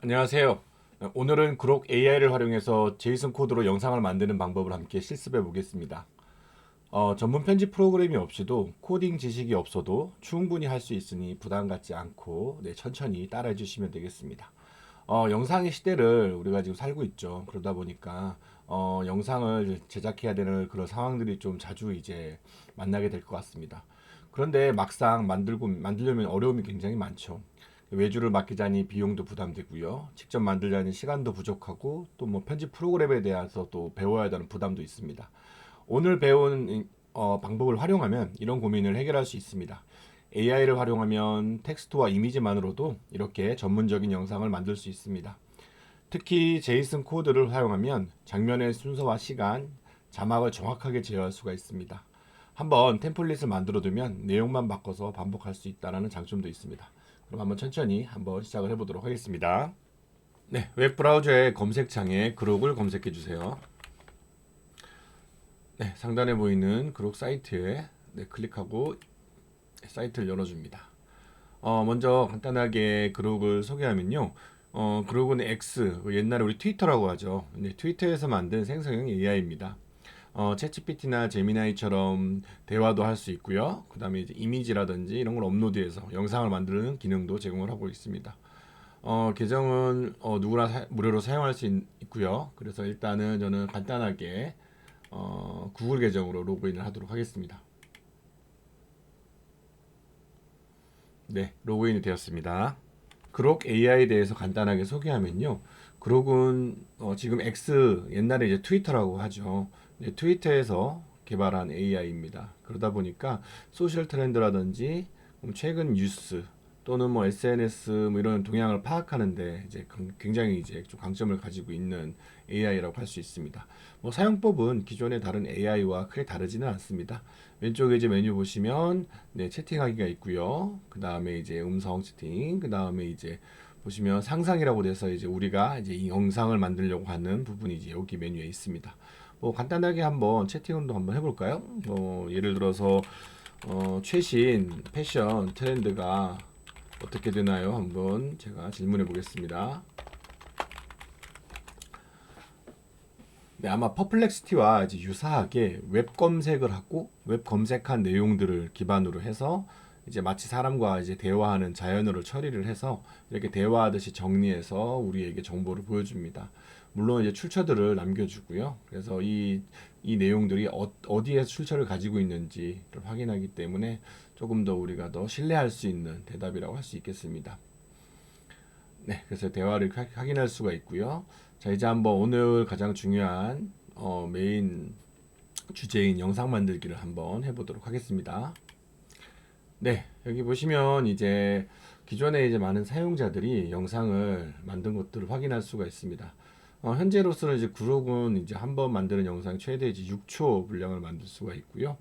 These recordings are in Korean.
안녕하세요. 오늘은 그록 AI를 활용해서 제이슨 코드로 영상을 만드는 방법을 함께 실습해 보겠습니다. 어, 전문 편집 프로그램이 없이도 코딩 지식이 없어도 충분히 할 수 있으니 부담 갖지 않고 네, 천천히 따라해 주시면 되겠습니다. 어, 영상의 시대를 우리가 지금 살고 있죠. 그러다 보니까 어, 영상을 제작해야 되는 그런 상황들이 좀 자주 이제 만나게 될 것 같습니다. 그런데 막상 만들고 만들려면 어려움이 굉장히 많죠. 외주를 맡기자니 비용도 부담되고요. 직접 만들자니 시간도 부족하고 또 뭐 편집 프로그램에 대해서 또 배워야 되는 부담도 있습니다. 오늘 배운 이- 어, 방법을 활용하면 이런 고민을 해결할 수 있습니다. AI를 활용하면 텍스트와 이미지만으로도 이렇게 전문적인 영상을 만들 수 있습니다. 특히 제이슨 코드를 활용하면 장면의 순서와 시간, 자막을 정확하게 제어할 수가 있습니다. 한번 템플릿을 만들어 두면 내용만 바꿔서 반복할 수 있다는 장점도 있습니다. 그럼 한번 천천히 한번 시작을 해보도록 하겠습니다. 네, 웹 브라우저의 검색창에 그록을 검색해 주세요. 네, 상단에 보이는 그록 사이트에 네, 클릭하고 사이트를 열어줍니다. 어, 먼저 간단하게 그록을 소개하면요. 어, 그록은 X, 그 옛날에 우리 트위터라고 하죠. 네, 트위터에서 만든 생성형 AI입니다. 어, 챗GPT나 제미나이처럼 대화도 할 수 있고요. 그 다음에 이미지라든지 이런 걸 업로드해서 영상을 만드는 기능도 제공을 하고 있습니다. 어, 계정은 어, 누구나 사- 무료로 사용할 수 있, 있고요. 그래서 일단은 저는 간단하게 어, 구글 계정으로 로그인을 하도록 하겠습니다. 네, 로그인이 되었습니다. 그록 AI에 대해서 간단하게 소개하면요. 그록은 어, 지금 X 옛날에 이제 트위터라고 하죠. 네, 트위터에서 개발한 AI입니다. 그러다 보니까 소셜 트렌드라든지 뭐 최근 뉴스 또는 뭐 SNS 뭐 이런 동향을 파악하는데 이제 강- 굉장히 이제 좀 강점을 가지고 있는 AI라고 할 수 있습니다. 뭐 사용법은 기존의 다른 AI와 크게 다르지는 않습니다. 왼쪽에 이제 메뉴 보시면 네, 채팅하기가 있고요. 그 다음에 이제 음성 채팅, 그 다음에 이제 보시면 상상이라고 돼서 이제 우리가 이제 이 영상을 만들려고 하는 부분이 이제 여기 메뉴에 있습니다. 뭐 간단하게 한번 채팅도 한번 해볼까요? 뭐 예를 들어서 어, 최신 패션 트렌드가 어떻게 되나요? 한번 제가 질문해 보겠습니다. 네, 아마 퍼플렉시티와 이제 유사하게 웹 검색을 하고 웹 검색한 내용들을 기반으로 해서 이제 마치 사람과 이제 대화하는 자연어를 처리를 해서 이렇게 대화하듯이 정리해서 우리에게 정보를 보여줍니다. 물론 이제 출처들을 남겨주고요. 그래서 이, 이 내용들이 어, 어디에 출처를 가지고 있는지를 확인하기 때문에 조금 더 우리가 더 신뢰할 수 있는 대답이라고 할 수 있겠습니다. 네, 그래서 대화를 하- 확인할 수가 있고요. 자, 이제 한번 오늘 가장 중요한 어, 메인 주제인 영상 만들기를 한번 해보도록 하겠습니다. 네, 여기 보시면 이제 기존에 이제 많은 사용자들이 영상을 만든 것들을 확인할 수가 있습니다. 어, 현재로서는 이제 구록은 이제 한 번 만드는 영상 최대 이제 6초 분량을 만들 수가 있고요.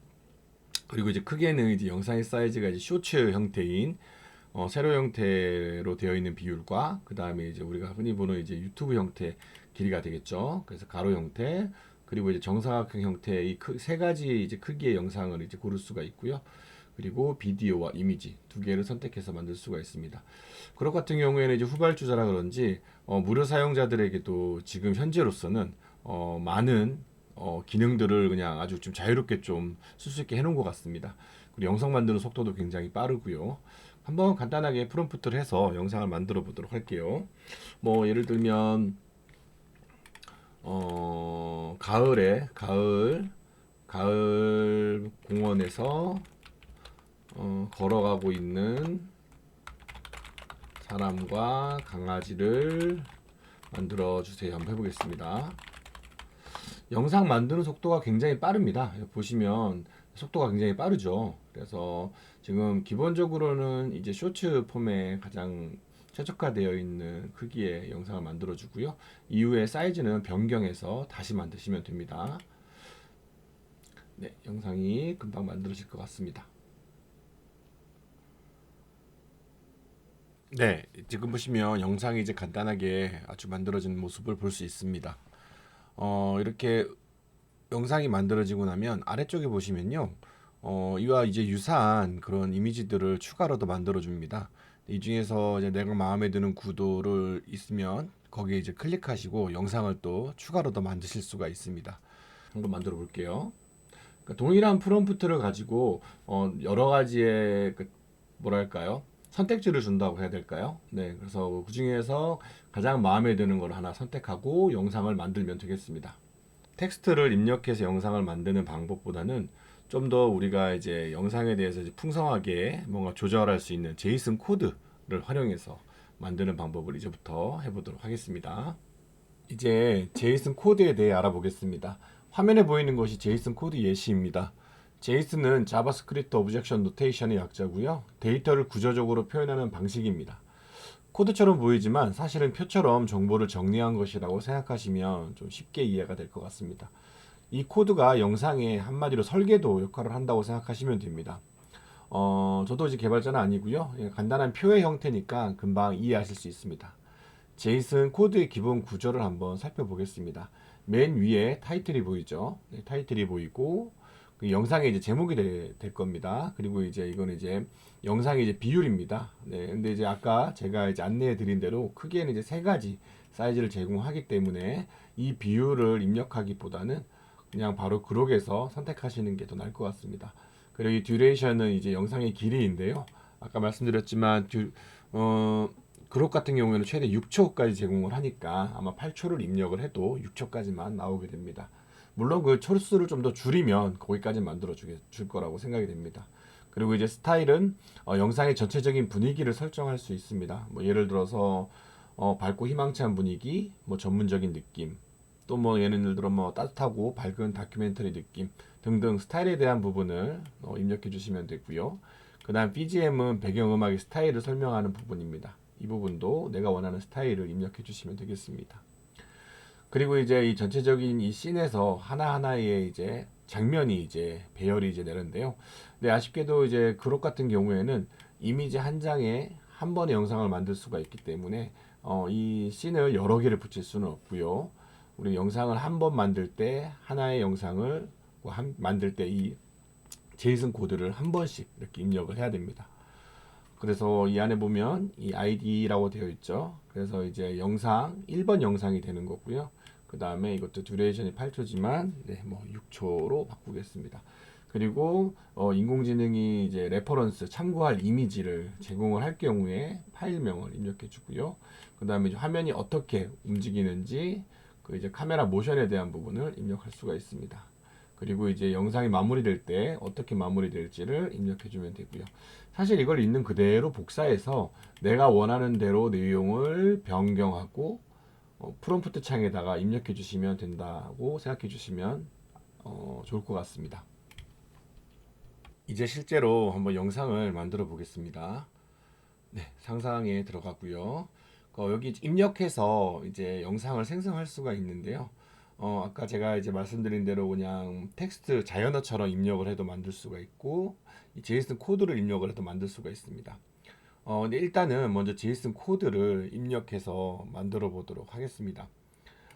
그리고 이제 크게는 이제 영상의 사이즈가 이제 쇼츠 형태인 어, 세로 형태로 되어 있는 비율과 그 다음에 이제 우리가 흔히 보는 이제 유튜브 형태 길이가 되겠죠. 그래서 가로 형태 그리고 이제 정사각형 형태의 이세 가지 이제 크기의 영상을 이제 고를 수가 있고요. 그리고 비디오와 이미지 두 개를 선택해서 만들 수가 있습니다. 그것 같은 경우에는 이제 후발주자라 그런지 어, 무료 사용자들에게도 지금 현재로서는 어, 많은 어, 기능들을 그냥 아주 좀 자유롭게 좀 쓸 수 있게 해놓은 것 같습니다. 그리고 영상 만드는 속도도 굉장히 빠르고요. 한번 간단하게 프롬프트를 해서 영상을 만들어 보도록 할게요. 뭐 예를 들면 어, 가을에 가을 가을 공원에서 어, 걸어가고 있는 사람과 강아지를 만들어 주세요. 한번 해보겠습니다. 영상 만드는 속도가 굉장히 빠릅니다. 보시면 속도가 굉장히 빠르죠. 그래서 지금 기본적으로는 이제 쇼츠 폼에 가장 최적화되어 있는 크기의 영상을 만들어 주고요. 이후에 사이즈는 변경해서 다시 만드시면 됩니다. 네, 영상이 금방 만들어질 것 같습니다. 네, 지금 보시면 영상이 이제 간단하게 아주 만들어진 모습을 볼 수 있습니다. 어, 이렇게 영상이 만들어지고 나면 아래쪽에 보시면요. 어, 이와 이제 유사한 그런 이미지들을 추가로 더 만들어 줍니다. 이 중에서 이제 내가 마음에 드는 구도를 있으면 거기에 이제 클릭하시고 영상을 또 추가로 더 만드실 수가 있습니다. 한번 만들어 볼게요. 그러니까 동일한 프롬프트를 가지고 어, 여러 가지의 그 뭐랄까요 선택지를 준다고 해야 될까요? 네, 그래서 그 중에서 가장 마음에 드는 걸 하나 선택하고 영상을 만들면 되겠습니다. 텍스트를 입력해서 영상을 만드는 방법보다는 좀 더 우리가 이제 영상에 대해서 이제 풍성하게 뭔가 조절할 수 있는 제이슨 코드를 활용해서 만드는 방법을 이제부터 해보도록 하겠습니다. 이제 제이슨 코드에 대해 알아보겠습니다. 화면에 보이는 것이 제이슨 코드 예시입니다. 제이슨은 자바스크립트 오브젝션 노테이션의 약자고요. 데이터를 구조적으로 표현하는 방식입니다. 코드처럼 보이지만 사실은 표처럼 정보를 정리한 것이라고 생각하시면 좀 쉽게 이해가 될 것 같습니다. 이 코드가 영상의 한마디로 설계도 역할을 한다고 생각하시면 됩니다. 어, 저도 이제 개발자는 아니고요. 예, 간단한 표의 형태니까 금방 이해하실 수 있습니다. 제이슨 코드의 기본 구조를 한번 살펴보겠습니다. 맨 위에 타이틀이 보이죠. 네, 타이틀이 보이고 그 영상의 이제 제목이 되- 될 겁니다. 그리고 이제 이거는 이제 영상의 이제 비율입니다. 네, 근데 이제 아까 제가 이제 안내해 드린 대로 크게는 이제 세 가지 사이즈를 제공하기 때문에 이 비율을 입력하기보다는 그냥 바로 그룹에서 선택하시는 게 더 나을 것 같습니다. 그리고 이 듀레이션은 이제 영상의 길이인데요. 아까 말씀드렸지만 듀, 어, 그룹 같은 경우에는 최대 6초까지 제공을 하니까 아마 8초를 입력을 해도 6초까지만 나오게 됩니다. 물론 그 초수를 좀 더 줄이면 거기까지 만들어 줄 거라고 생각이 됩니다. 그리고 이제 스타일은 어, 영상의 전체적인 분위기를 설정할 수 있습니다. 뭐 예를 들어서 어, 밝고 희망찬 분위기, 뭐 전문적인 느낌, 또 뭐 예를 들어 뭐 따뜻하고 밝은 다큐멘터리 느낌 등등 스타일에 대한 부분을 어, 입력해 주시면 되고요. 그다음 BGM은 배경음악의 스타일을 설명하는 부분입니다. 이 부분도 내가 원하는 스타일을 입력해 주시면 되겠습니다. 그리고 이제 이 전체적인 이 씬에서 하나하나의 이제 장면이 이제 배열이 이제 되는데요. 근데 아쉽게도 이제 그룹 같은 경우에는 이미지 한 장에 한 번의 영상을 만들 수가 있기 때문에 어, 이 씬을 여러 개를 붙일 수는 없고요. 우리 영상을 한 번 만들 때 하나의 영상을 한, 만들 때 이 제이슨 코드를 한 번씩 이렇게 입력을 해야 됩니다. 그래서 이 안에 보면 이 ID라고 되어 있죠. 그래서 이제 영상 1번 영상이 되는 거고요. 그 다음에 이것도 듀레이션이 8초지만 네, 뭐 6초로 바꾸겠습니다. 그리고 어, 인공지능이 이제 레퍼런스 참고할 이미지를 제공을 할 경우에 파일명을 입력해 주고요. 그 다음에 화면이 어떻게 움직이는지 그 이제 카메라 모션에 대한 부분을 입력할 수가 있습니다. 그리고 이제 영상이 마무리될 때 어떻게 마무리될지를 입력해 주면 되고요. 사실 이걸 있는 그대로 복사해서 내가 원하는 대로 내용을 변경하고 어, 프롬프트 창에다가 입력해 주시면 된다고 생각해 주시면 어, 좋을 것 같습니다. 이제 실제로 한번 영상을 만들어 보겠습니다. 네, 상상에 들어가고요. 어, 여기 입력해서 이제 영상을 생성할 수가 있는데요. 어, 아까 제가 이제 말씀드린 대로 그냥 텍스트 자연어처럼 입력을 해도 만들 수가 있고, 이 제이슨 코드를 입력을 해도 만들 수가 있습니다. 어, 근데 일단은 먼저 제이슨 코드를 입력해서 만들어 보도록 하겠습니다.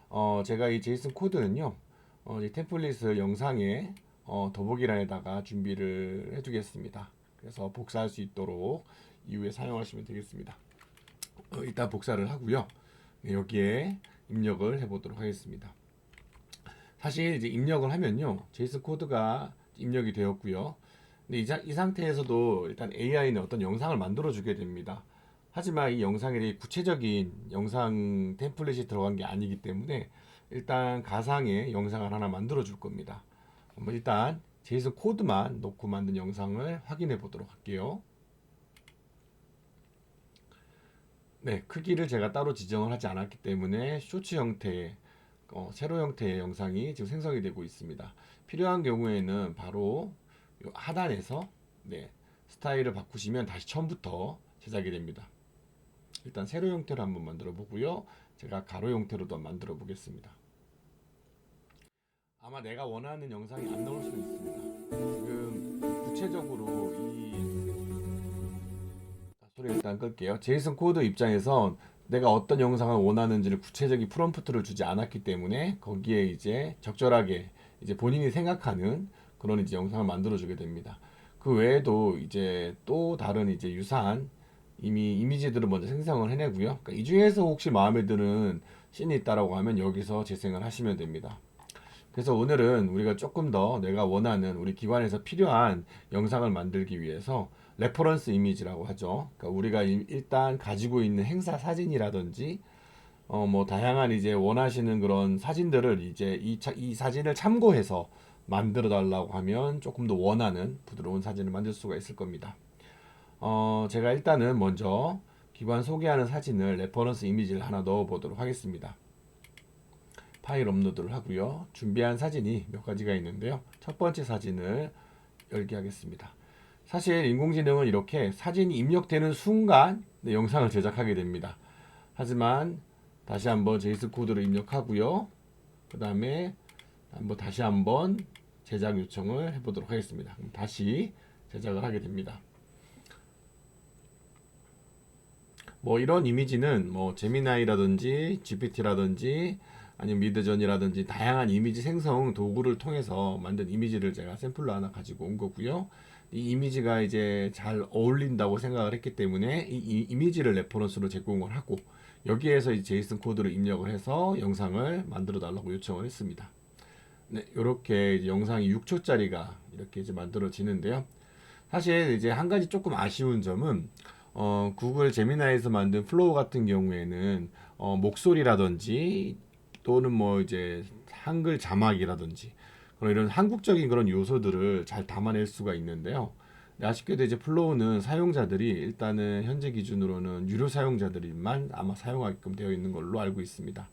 어, 제가 이 제이슨 코드는요, 어, 이 템플릿을 영상에 어, 더보기란에다가 준비를 해두겠습니다. 그래서 복사할 수 있도록 이후에 사용하시면 되겠습니다. 어, 일단 복사를 하고요. 네, 여기에 입력을 해보도록 하겠습니다. 사실 이제 입력을 하면요, 제이슨 코드가 입력이 되었고요. 근데 이, 자- 이 상태에서도 일단 AI는 어떤 영상을 만들어 주게 됩니다. 하지만 이 영상에 대해 구체적인 영상 템플릿이 들어간 게 아니기 때문에 일단 가상의 영상을 하나 만들어 줄 겁니다. 일단 제이슨 코드만 넣고 만든 영상을 확인해 보도록 할게요. 네, 크기를 제가 따로 지정을 하지 않았기 때문에 쇼츠 형태의 어, 세로 형태의 영상이 지금 생성이 되고 있습니다. 필요한 경우에는 바로 요 하단에서 네, 스타일을 바꾸시면 다시 처음부터 제작이 됩니다. 일단 세로 형태로 한번 만들어 보고요. 제가 가로 형태로도 만들어 보겠습니다. 아마 내가 원하는 영상이 안 나올 수도 있습니다. 지금 구체적으로 이 자, 소리 일단 끌게요. 제이슨 코드 입장에선 내가 어떤 영상을 원하는지를 구체적인 프롬프트를 주지 않았기 때문에 거기에 이제 적절하게 이제 본인이 생각하는 그런 이제 영상을 만들어 주게 됩니다. 그 외에도 이제 또 다른 이제 유사한 이미 이미지들을 먼저 생성을 해내고요. 그러니까 이 중에서 혹시 마음에 드는 씬이 있다라고 하면 여기서 재생을 하시면 됩니다. 그래서 오늘은 우리가 조금 더 내가 원하는 우리 기관에서 필요한 영상을 만들기 위해서 레퍼런스 이미지라고 하죠. 그러니까 우리가 이- 일단 가지고 있는 행사 사진이라든지 어 뭐 다양한 이제 원하시는 그런 사진들을 이제 이, 차- 이 사진을 참고해서 만들어 달라고 하면 조금 더 원하는 부드러운 사진을 만들 수가 있을 겁니다. 어 제가 일단은 먼저 기관 소개하는 사진을 레퍼런스 이미지를 하나 넣어 보도록 하겠습니다. 파일 업로드를 하고요. 준비한 사진이 몇 가지가 있는데요. 첫 번째 사진을 열게 하겠습니다. 사실 인공지능은 이렇게 사진이 입력되는 순간 네, 영상을 제작하게 됩니다. 하지만 다시 한번 제이스 코드를 입력하고요. 그 다음에 한번 다시 한번 제작 요청을 해보도록 하겠습니다. 다시 제작을 하게 됩니다. 뭐 이런 이미지는 뭐 제미나이라든지 GPT라든지 아니면 미드전이라든지 다양한 이미지 생성 도구를 통해서 만든 이미지를 제가 샘플로 하나 가지고 온 거고요. 이 이미지가 이제 잘 어울린다고 생각을 했기 때문에 이, 이 이미지를 레퍼런스로 제공을 하고 여기에서 이 제이슨 코드를 입력을 해서 영상을 만들어 달라고 요청을 했습니다. 네, 이렇게 영상이 6초짜리가 이렇게 이제 만들어지는데요. 사실 이제 한 가지 조금 아쉬운 점은 어, 구글 제미나이에서 만든 플로우 같은 경우에는 어, 목소리라든지 또는 뭐 이제 한글 자막이라든지 이런 한국적인 그런 요소들을 잘 담아낼 수가 있는데요. 네, 아쉽게도 이제 플로우는 사용자들이 일단은 현재 기준으로는 유료 사용자들만 아마 사용하게끔 되어 있는 걸로 알고 있습니다.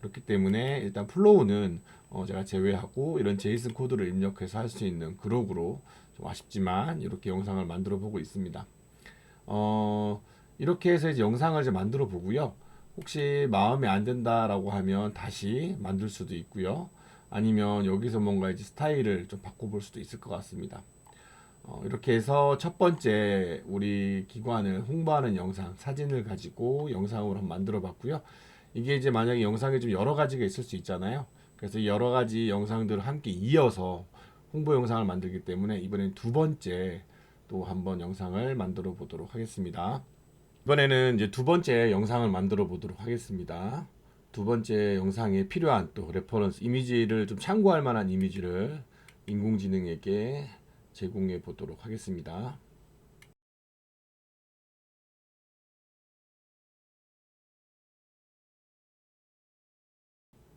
그렇기 때문에 일단 플로우는 어 제가 제외하고 이런 제이슨 코드를 입력해서 할 수 있는 그룹으로 좀 아쉽지만 이렇게 영상을 만들어 보고 있습니다. 어 이렇게 해서 이제 영상을 이제 만들어 보고요. 혹시 마음에 안 든다라고 하면 다시 만들 수도 있고요. 아니면 여기서 뭔가 이제 스타일을 좀 바꿔볼 수도 있을 것 같습니다. 어, 이렇게 해서 첫 번째 우리 기관을 홍보하는 영상, 사진을 가지고 영상으로 한번 만들어 봤고요. 이게 이제 만약에 영상이 좀 여러 가지가 있을 수 있잖아요. 그래서 이 여러 가지 영상들을 함께 이어서 홍보 영상을 만들기 때문에 이번엔 두 번째 또 한번 영상을 만들어 보도록 하겠습니다. 이번에는 이제 두 번째 영상을 만들어 보도록 하겠습니다. 두 번째 영상에 필요한 또 레퍼런스 이미지를 좀 참고할 만한 이미지를 인공지능에게 제공해 보도록 하겠습니다.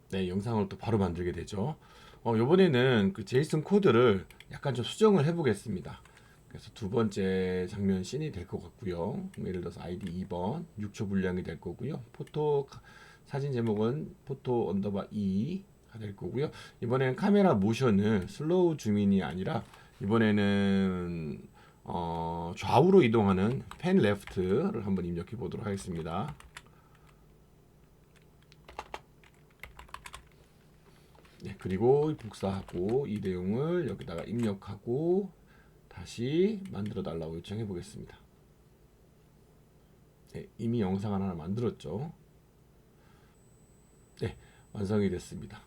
네, 영상을 또 바로 만들게 되죠. 어, 이번에는 그 제이슨 코드를 약간 좀 수정을 해 보겠습니다. 그래서 두 번째 장면 씬이 될 것 같고요. 예를 들어서 아이디 2번 6초 분량이 될 거고요. 포토 사진 제목은 포토 언더바 2가 될 거고요. 이번에는 카메라 모션을 슬로우 줌인이 아니라 이번에는 어, 좌우로 이동하는 펜 레프트를 한번 입력해 보도록 하겠습니다. 네, 그리고 복사하고 이 내용을 여기다가 입력하고 다시 만들어 달라고 요청해 보겠습니다. 네, 이미 영상 하나 만들었죠. 네, 완성이 됐습니다.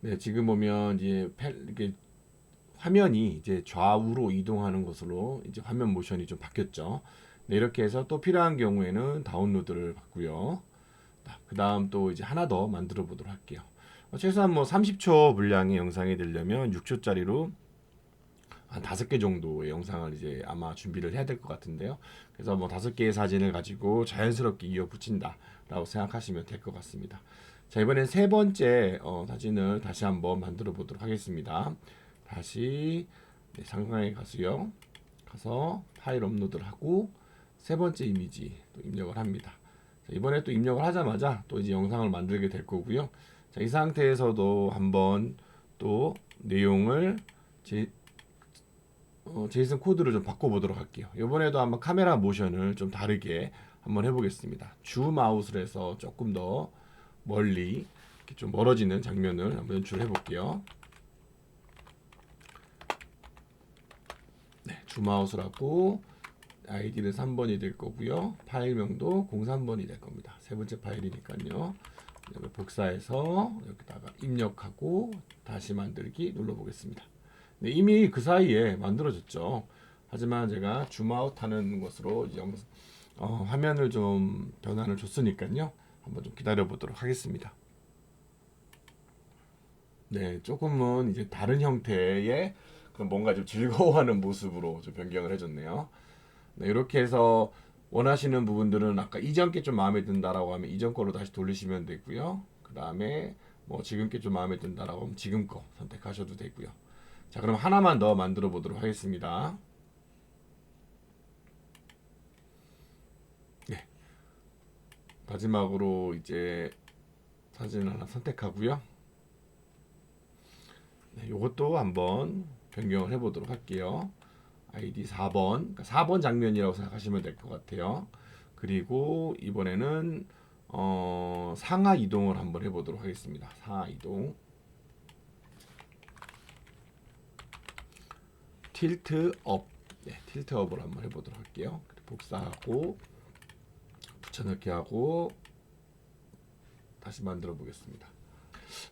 네, 지금 보면 이제 펜, 이렇게 화면이 이제 좌우로 이동하는 것으로 이제 화면 모션이 좀 바뀌었죠. 네, 이렇게 해서 또 필요한 경우에는 다운로드를 받고요. 그 다음 또 이제 하나 더 만들어 보도록 할게요. 어, 최소한 뭐 30초 분량의 영상이 되려면 6초짜리로 한 다섯 개 정도의 영상을 이제 아마 준비를 해야 될 것 같은데요. 그래서 뭐 다섯 개의 사진을 가지고 자연스럽게 이어 붙인다라고 생각하시면 될 것 같습니다. 자 이번엔 세 번째 어, 사진을 다시 한번 만들어 보도록 하겠습니다. 다시 네, 상상에 가서요. 가서 파일 업로드를 하고 세 번째 이미지 또 입력을 합니다. 자, 이번에 또 입력을 하자마자 또 이제 영상을 만들게 될 거고요. 자, 이 상태에서도 한번 또 내용을 제, 어, 제이슨 코드를 좀 바꿔보도록 할게요. 이번에도 한번 카메라 모션을 좀 다르게 한번 해보겠습니다. 줌 아웃을 해서 조금 더 멀리 좀 멀어지는 장면을 한번 연출해 볼게요. 네, 줌 아웃을 하고 아이디는 3번이 될 거고요. 파일명도 03번이 될 겁니다. 세 번째 파일이니까요. 복사해서 여기다가 입력하고 다시 만들기 눌러보겠습니다. 네, 이미 그 사이에 만들어졌죠. 하지만 제가 줌아웃 하는 것으로 영, 어, 화면을 좀 변환을 줬으니까요. 한번 좀 기다려 보도록 하겠습니다. 네, 조금은 이제 다른 형태의 그런 뭔가 좀 즐거워하는 모습으로 좀 변경을 해줬네요. 네, 이렇게 해서 원하시는 부분들은 아까 이전 게 좀 마음에 든다라고 하면 이전 거로 다시 돌리시면 되고요. 그 다음에 뭐 지금 게 좀 마음에 든다라고 하면 지금 거 선택하셔도 되고요. 자, 그럼 하나만 더 만들어 보도록 하겠습니다. 네. 마지막으로 이제 사진 하나 선택하고요. 네, 이것도 한번 변경을 해보도록 할게요. 아이디 4번, 그러니까 4번 장면이라고 생각하시면 될 것 같아요. 그리고 이번에는 어, 상하 이동을 한번 해보도록 하겠습니다. 상하 이동. 틸트 업. 네, 틸트 업을 한번 해보도록 할게요. 복사하고 붙여넣기 하고 다시 만들어 보겠습니다.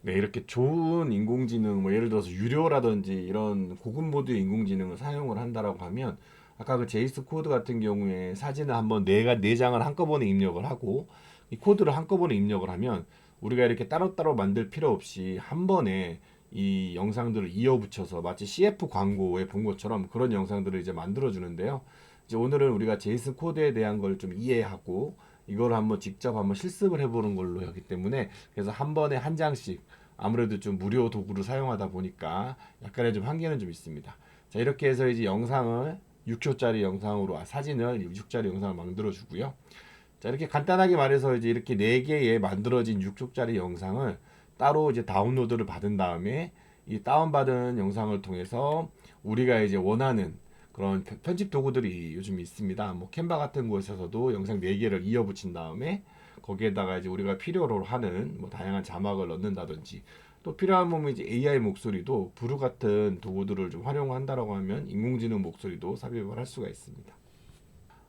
네, 이렇게 좋은 인공지능, 뭐 예를 들어서 유료라든지 이런 고급 모드의 인공지능을 사용을 한다라고 하면 아까 그 제이스 코드 같은 경우에 사진을 한번 내가 네 장을 한꺼번에 입력을 하고 이 코드를 한꺼번에 입력을 하면 우리가 이렇게 따로따로 만들 필요 없이 한 번에 이 영상들을 이어 붙여서 마치 CF 광고에 본 것처럼 그런 영상들을 이제 만들어 주는데요. 이제 오늘은 우리가 제이슨 코드에 대한 걸 좀 이해하고 이걸 한번 직접 한번 실습을 해보는 걸로 하기 때문에 그래서 한 번에 한 장씩 아무래도 좀 무료 도구를 사용하다 보니까 약간의 좀 한계는 좀 있습니다. 자 이렇게 해서 이제 영상을 6초짜리 영상으로 아, 사진을 6초짜리 영상을 만들어 주고요. 자 이렇게 간단하게 말해서 이제 이렇게 네 개의 만들어진 6초짜리 영상을 따로 이제 다운로드를 받은 다음에 이 다운받은 영상을 통해서 우리가 이제 원하는 그런 편- 편집 도구들이 요즘 있습니다. 뭐 캔바 같은 곳에서도 영상 4개를 이어 붙인 다음에 거기에다가 이제 우리가 필요로 하는 뭐 다양한 자막을 넣는다든지 또 필요한 부분 이제 AI 목소리도 브루 같은 도구들을 좀 활용한다라고 하면 인공지능 목소리도 삽입을 할 수가 있습니다.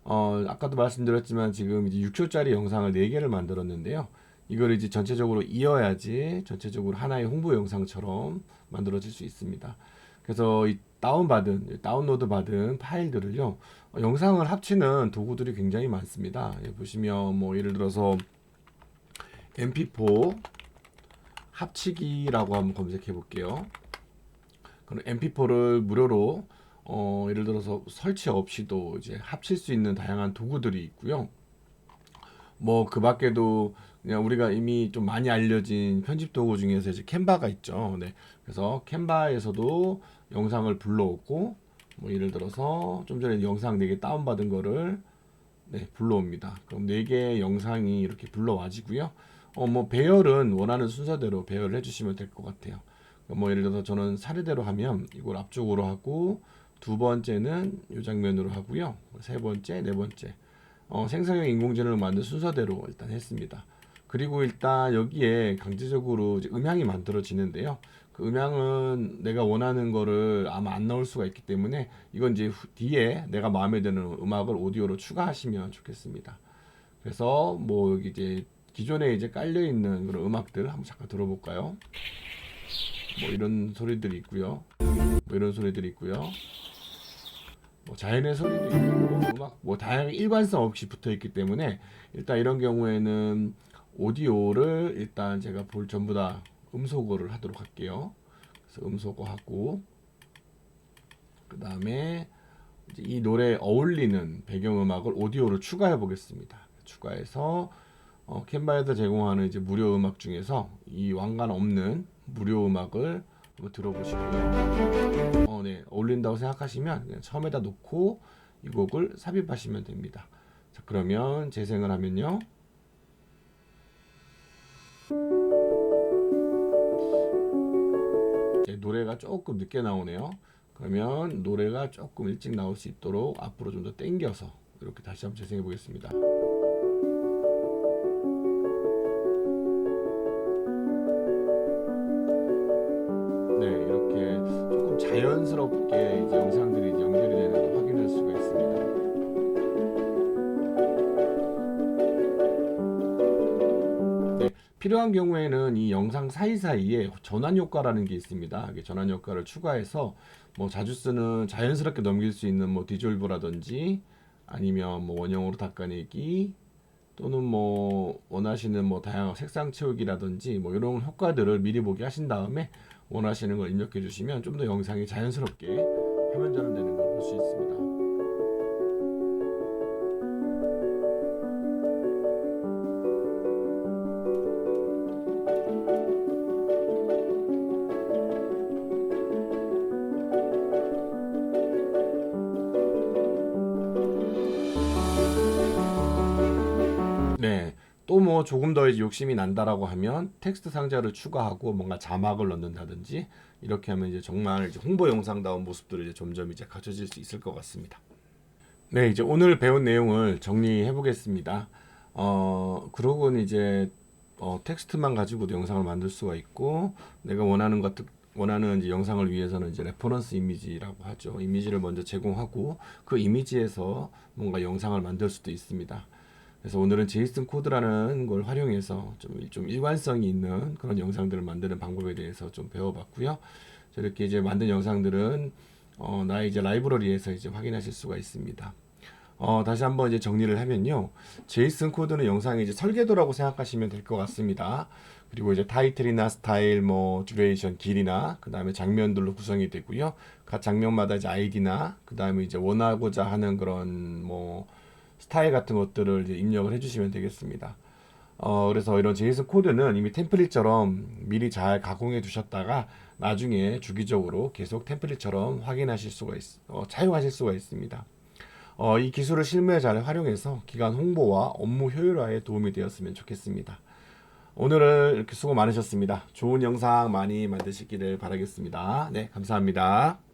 어, 아까도 말씀드렸지만 지금 이제 6초짜리 영상을 4개를 만들었는데요. 이걸 이제 전체적으로 이어야지 전체적으로 하나의 홍보 영상처럼 만들어질 수 있습니다. 그래서 이 다운받은 다운로드 받은 파일들을요 어, 영상을 합치는 도구들이 굉장히 많습니다. 예, 보시면 뭐 예를 들어서 MP4 합치기라고 한번 검색해 볼게요. 그럼 MP4를 무료로 어, 예를 들어서 설치 없이도 이제 합칠 수 있는 다양한 도구들이 있고요. 뭐 그 밖에도 그냥 우리가 이미 좀 많이 알려진 편집 도구 중에서 이제 캔바가 있죠. 네. 그래서 캔바에서도 영상을 불러오고 뭐 예를 들어서 좀 전에 영상 4개 다운받은 거를 네, 불러옵니다. 그럼 4개의 영상이 이렇게 불러와지고요. 어, 뭐 배열은 원하는 순서대로 배열을 해주시면 될 것 같아요. 뭐 예를 들어서 저는 사례대로 하면 이걸 앞쪽으로 하고 두 번째는 이 장면으로 하고요. 세 번째, 네 번째. 어, 생성형 인공지능을 만든 순서대로 일단 했습니다. 그리고 일단 여기에 강제적으로 음향이 만들어지는데요. 그 음향은 내가 원하는 거를 아마 안 나올 수가 있기 때문에 이건 이제 후- 뒤에 내가 마음에 드는 음악을 오디오로 추가하시면 좋겠습니다. 그래서 뭐 여기 이제 기존에 이제 깔려 있는 그런 음악들 한번 잠깐 들어볼까요? 뭐 이런 소리들이 있고요. 뭐 이런 소리들이 있고요. 뭐 자연의 소리도 있고 음악 뭐 다양한 일관성 없이 붙어 있기 때문에 일단 이런 경우에는 오디오를 일단 제가 볼 전부 다 음소거를 하도록 할게요. 그래서 음소거 하고 그 다음에 이 노래에 어울리는 배경음악을 오디오로 추가해 보겠습니다. 추가해서 어, 캔바에서 제공하는 이제 무료 음악 중에서 이 왕관 없는 무료 음악을 한번 들어보시고요. 어, 네, 어울린다고 생각하시면 처음에다 놓고 이 곡을 삽입하시면 됩니다. 자, 그러면 재생을 하면요. 노래가 조금 늦게 나오네요. 그러면 노래가 조금 일찍 나올 수 있도록 앞으로 좀 더 당겨서 이렇게 다시 한번 재생해 보겠습니다. 네, 이렇게 조금 자연스럽게 필요한 경우에는 이 영상 사이사이에 전환 효과라는 게 있습니다. 전환 효과를 추가해서 뭐 자주 쓰는 자연스럽게 넘길 수 있는 뭐 디졸브라든지 아니면 뭐 원형으로 닦아내기 또는 뭐 원하시는 뭐 다양한 색상 채우기라든지 뭐 이런 효과들을 미리 보기 하신 다음에 원하시는 걸 입력해 주시면 좀 더 영상이 자연스럽게 화면 전환되는 걸 볼 수 있습니다. 조금 더 욕심이 난다라고 하면 텍스트 상자를 추가하고 뭔가 자막을 넣는다든지 이렇게 하면 이제 정말 이제 홍보 영상다운 모습들을 이제 점점 이제 갖춰질 수 있을 것 같습니다. 네, 이제 오늘 배운 내용을 정리해 보겠습니다. 어, 그러고는 이제 어, 텍스트만 가지고도 영상을 만들 수가 있고 내가 원하는 것 원하는 이제 영상을 위해서는 이제 레퍼런스 이미지라고 하죠. 이미지를 먼저 제공하고 그 이미지에서 뭔가 영상을 만들 수도 있습니다. 그래서 오늘은 제이슨 코드라는 걸 활용해서 좀, 좀 일관성이 있는 그런 영상들을 만드는 방법에 대해서 좀 배워봤고요. 저렇게 이제 만든 영상들은 어, 나의 이제 라이브러리에서 이제 확인하실 수가 있습니다. 어, 다시 한번 이제 정리를 하면요. 제이슨 코드는 영상의 이제 설계도라고 생각하시면 될 것 같습니다. 그리고 이제 타이틀이나 스타일, 뭐 듀레이션, 길이나 그 다음에 장면들로 구성이 되고요. 각 장면마다 이제 아이디나 그 다음에 이제 원하고자 하는 그런 뭐 스타일 같은 것들을 입력을 해주시면 되겠습니다. 어, 그래서 이런 제이슨 코드는 이미 템플릿처럼 미리 잘 가공해 두셨다가 나중에 주기적으로 계속 템플릿처럼 확인하실 수가 있, 어, 사용하실 수가 있습니다. 어, 이 기술을 실무에 잘 활용해서 기관 홍보와 업무 효율화에 도움이 되었으면 좋겠습니다. 오늘은 이렇게 수고 많으셨습니다. 좋은 영상 많이 만드시기를 바라겠습니다. 네, 감사합니다.